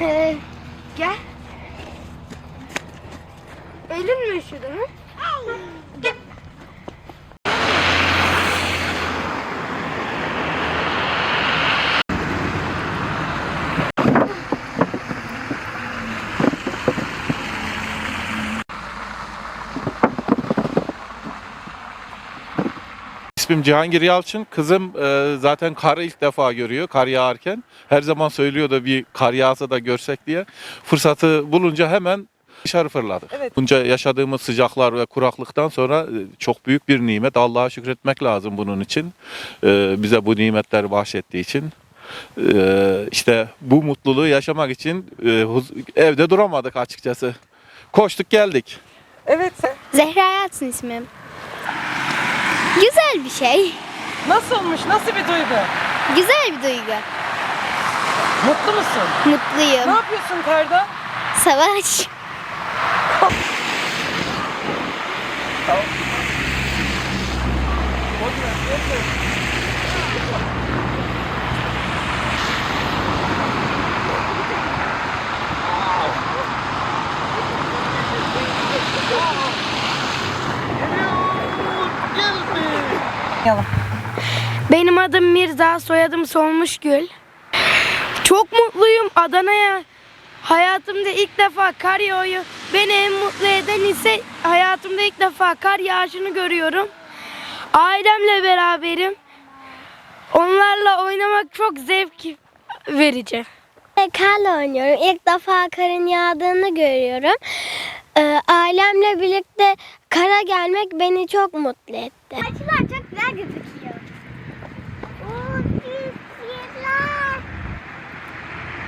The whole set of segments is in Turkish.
Ee, gel. Elin mi üşüdü mü? Gel. İsmim Cihangir Yalçın. Kızım e, zaten karı ilk defa görüyor kar yağarken. Her zaman söylüyor da bir kar yağsa da görsek diye. Fırsatı bulunca hemen dışarı fırladık. Evet. Bunca yaşadığımız sıcaklar ve kuraklıktan sonra e, çok büyük bir nimet. Allah'a şükretmek lazım bunun için. E, bize bu nimetleri bahşettiği için. E, işte bu mutluluğu yaşamak için e, huz- evde duramadık açıkçası. Koştuk geldik. Evet. Zehra Yalçın ismim. Güzel bir şey. Nasıl olmuş? Nasıl bir duygu? Güzel bir duygu. Mutlu musun? Ne Mutluyum. yapıyorsun karda? Savaş. Yalan. Benim adım Mirza, soyadım Solmuşgül. Çok mutluyum Adana'ya. Hayatımda ilk defa kar yağıyor. Beni en mutlu eden ise hayatımda ilk defa kar yağışını görüyorum. Ailemle beraberim. Onlarla oynamak çok zevk verici. Karla oynuyorum. İlk defa karın yağdığını görüyorum. Ee, ailemle birlikte kara gelmek beni çok mutlu etti. Açılar çok güzel gözüküyor.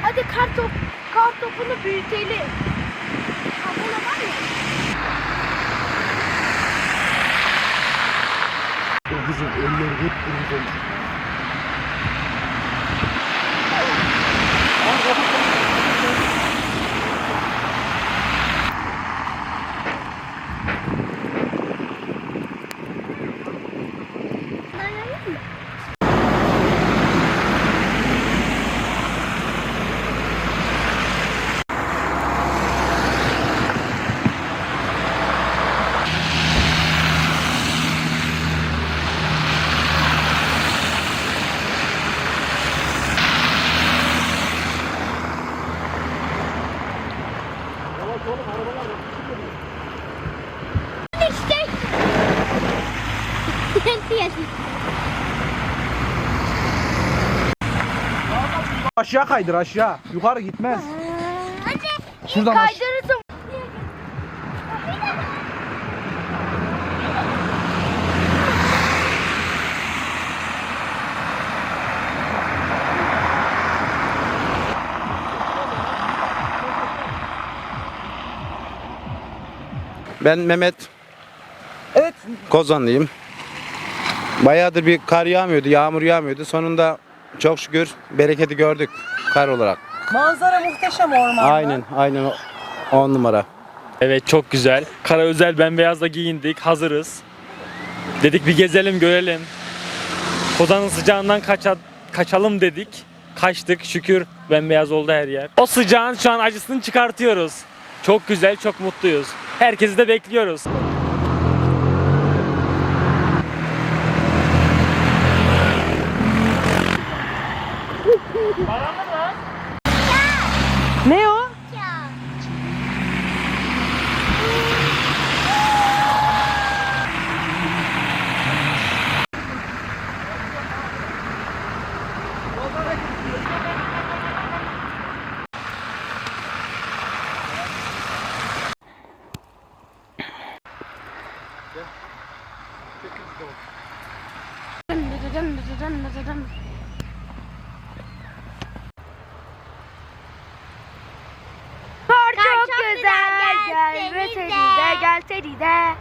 Hadi kar, top, kar topunu büyütelim. Aşağı kaydır aşağı. Yukarı gitmez. Şuradan aşağı. Kaydırırsın. Ben Mehmet Evet. Kozanlıyım. Bayağıdır bir kar yağmıyordu, yağmur yağmıyordu. Sonunda çok şükür bereketi gördük kar olarak. Manzara muhteşem ormanda. Aynen, aynen o- on numara. Evet çok güzel. Kara özel bembeyazla giyindik. Hazırız. Dedik bir gezelim görelim. Kozanın sıcağından kaça, kaçalım dedik. Kaçtık şükür bembeyaz oldu her yer. O sıcağın şu an acısını çıkartıyoruz. Çok güzel, çok mutluyuz. Herkesi de bekliyoruz. Ne o? Kar çok güzel, gel gelsenize. de gel de.